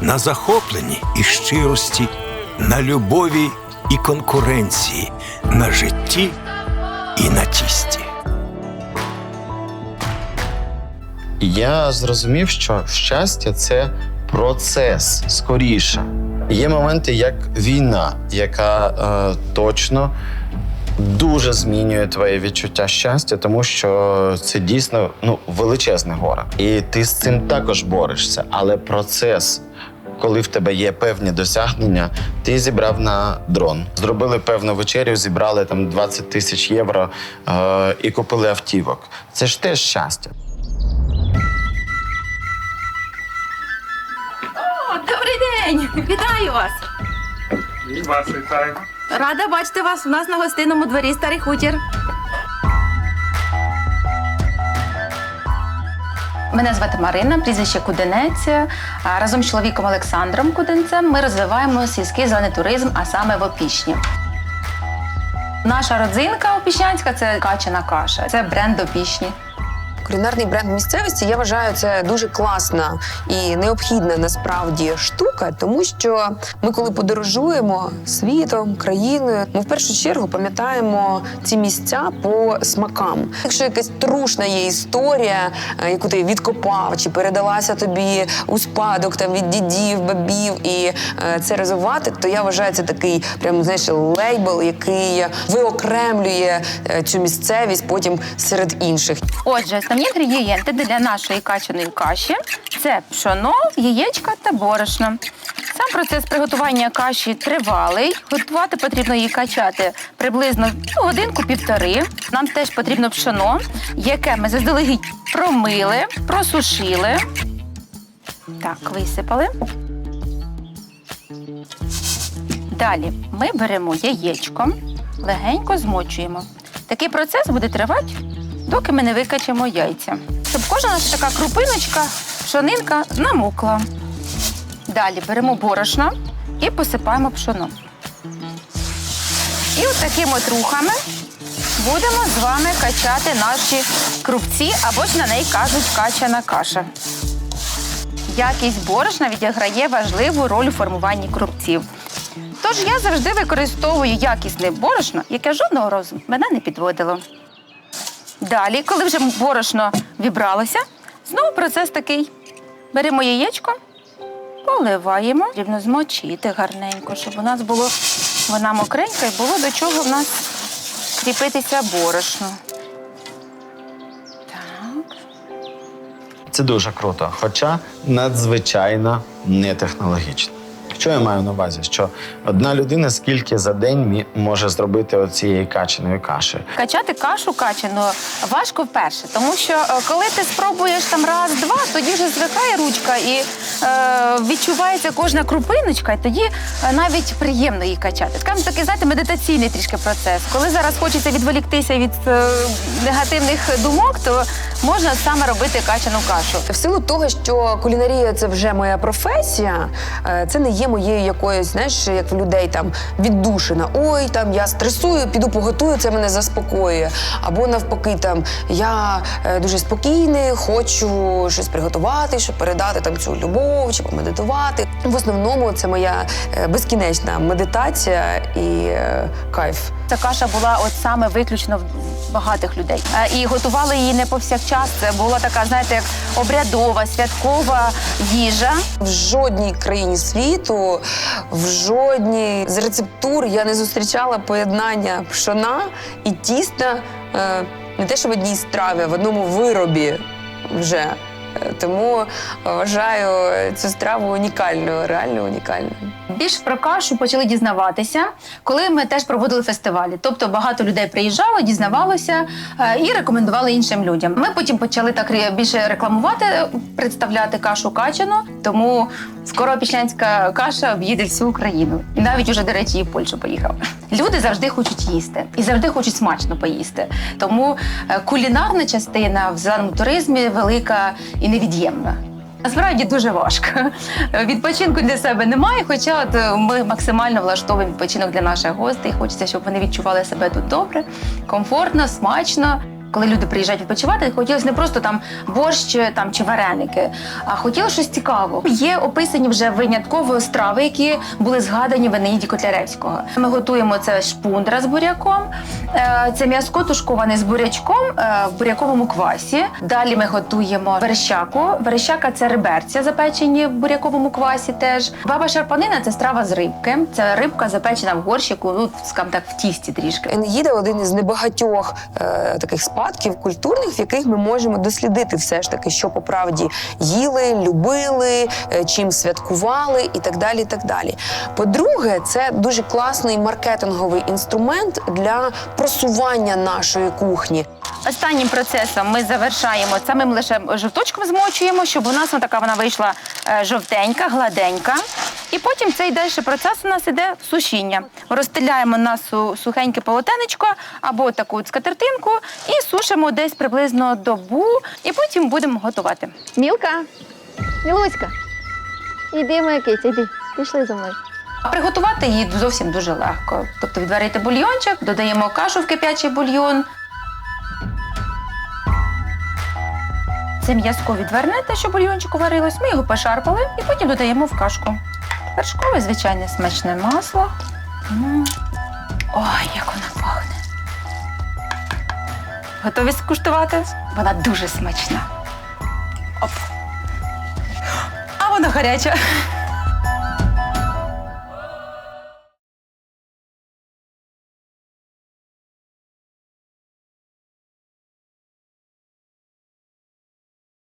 на захопленні і щирості, на любові і конкуренції, на житті і на тісті. Я зрозумів, що щастя це процес скоріше. Є моменти, як війна, яка е, точно дуже змінює твоє відчуття щастя, тому що це дійсно ну, величезне горе. І ти з цим також борешся. Але процес, коли в тебе є певні досягнення, ти зібрав на дрон. Зробили певну вечерю, зібрали там 20 тисяч євро е, і купили автівок. Це ж теж щастя. О, добрий день! Вітаю вас! І вас вітаємо. Рада бачити вас у нас на гостинному дворі Старий Хутір. Мене звати Марина, прізвище Куденець. Разом з чоловіком Олександром Куденцем ми розвиваємо сільський зелений туризм, а саме в Опішні. Наша родзинка опішнянська це качана каша. Це бренд Опішні. Кулінарний бренд місцевості я вважаю це дуже класна і необхідна насправді штука, тому що ми, коли подорожуємо світом, країною, ми в першу чергу пам'ятаємо ці місця по смакам. Якщо якась трушна є історія, е, яку ти відкопав чи передалася тобі у спадок там від дідів, бабів, і е, це розвивати, то я вважаю це такий прям знаєш лейбл, який виокремлює е, цю місцевість потім серед інших. Отже, основні інгредієнти для нашої качаної каші це пшоно, яєчка та борошно. Сам процес приготування каші тривалий. Готувати потрібно її качати приблизно ну, годинку-півтори. Нам теж потрібно пшоно, яке ми заздалегідь промили, просушили. Так, висипали. Далі ми беремо яєчко, легенько змочуємо. Такий процес буде тривати, доки ми не викачемо яйця. Щоб кожна така крупиночка, пшонинка намокла. Далі беремо борошно і посипаємо пшоном. І от такими от рухами будемо з вами качати наші крупці, або ж на неї кажуть качана каша. Якість борошна відіграє важливу роль у формуванні крупців. Тож я завжди використовую якісне борошно, яке жодного разу мене не підводило. Далі, коли вже борошно вібралося, знову процес такий. Беремо яєчко, поливаємо, потрібно змочити гарненько, щоб у нас було вона мокренька і було до чого в нас кріпитися борошно. Так. Це дуже круто, хоча надзвичайно нетехнологічно. Що я маю на увазі? Що одна людина скільки за день мі- може зробити оцієї качаної каші? Качати кашу качану важко вперше, тому що е, коли ти спробуєш там раз-два, тоді вже звикає ручка і е, відчувається кожна крупиночка, і тоді е, навіть приємно її качати. Скажімо, такий, знаєте, медитаційний трішки процес. Коли зараз хочеться відволіктися від е, негативних думок, то можна саме робити качану кашу. В силу того, що кулінарія це вже моя професія, е, це не є моєю якоюсь, знаєш, як в людей там віддушина. Ой, там я стресую, піду поготую, це мене заспокоює. Або навпаки, там я е, дуже спокійний, хочу щось приготувати, щоб передати там цю любов чи помедитувати. В основному це моя е, безкінечна медитація і е, кайф. Ця каша була от саме виключно в багатих людей. Е, І готували її не повсякчас. Це була така, знаєте, як обрядова, святкова їжа. В жодній країні світу, в жодній з рецептур я не зустрічала поєднання пшона і тіста е, не те, що в одній страві, а в одному виробі вже. Тому вважаю цю страву унікальною, реально унікальною. Більш про кашу почали дізнаватися, коли ми теж проводили фестивалі. Тобто багато людей приїжджало, дізнавалося е, і рекомендували іншим людям. Ми потім почали так більше рекламувати, представляти кашу качану. Тому скоро пішлянська каша об'їде всю Україну. І навіть уже, до речі, і в Польщу поїхав. Люди завжди хочуть їсти і завжди хочуть смачно поїсти. Тому е, кулінарна частина в зеленому туризмі велика і невід'ємна. Насправді дуже важко. Відпочинку для себе немає, хоча от е, ми максимально влаштовуємо відпочинок для наших гостей. Хочеться, щоб вони відчували себе тут добре, комфортно, смачно. Коли люди приїжджають відпочивати, хотілося не просто там борщ там чи вареники, а хотілося щось цікавого. Є описані вже винятково страви, які були згадані в Енеїді Котляревського. Ми готуємо це шпундра з буряком, е, це м'язко тушковане з бурячком е, в буряковому квасі. Далі ми готуємо верещаку. Верещака це реберця, запечені в буряковому квасі. Теж баба шарпанина це страва з рибки. Це рибка запечена в горщику, ну скажімо так, в тісті трішки. Енеїда один із небагатьох е, таких спадків культурних, в яких ми можемо дослідити все ж таки, що по правді їли, любили, е, чим святкували і так далі. І так далі. По-друге, це дуже класний маркетинговий інструмент для просування нашої кухні. Останнім процесом ми завершаємо самим лише жовточком змочуємо, щоб у нас вона така вона вийшла е, жовтенька, гладенька. І потім цей далі процес у нас іде сушіння. Розстеляємо на сухеньке полотенечко або таку скатертинку і сушимо десь приблизно добу, і потім будемо готувати. Мілка, Мілуська, іди, моя киця, іди, пішли за мною. А приготувати її зовсім дуже легко. Тобто відварити бульйончик, додаємо кашу в кип'ячий бульйон. Це м'язко відвернете, щоб бульйончик уварилось. Ми його пошарпали і потім додаємо в кашку. Вершкове, звичайне, смачне масло. Ой, як вона пахне. Готові скуштувати? Вона дуже смачна. Оп. А вона гаряча.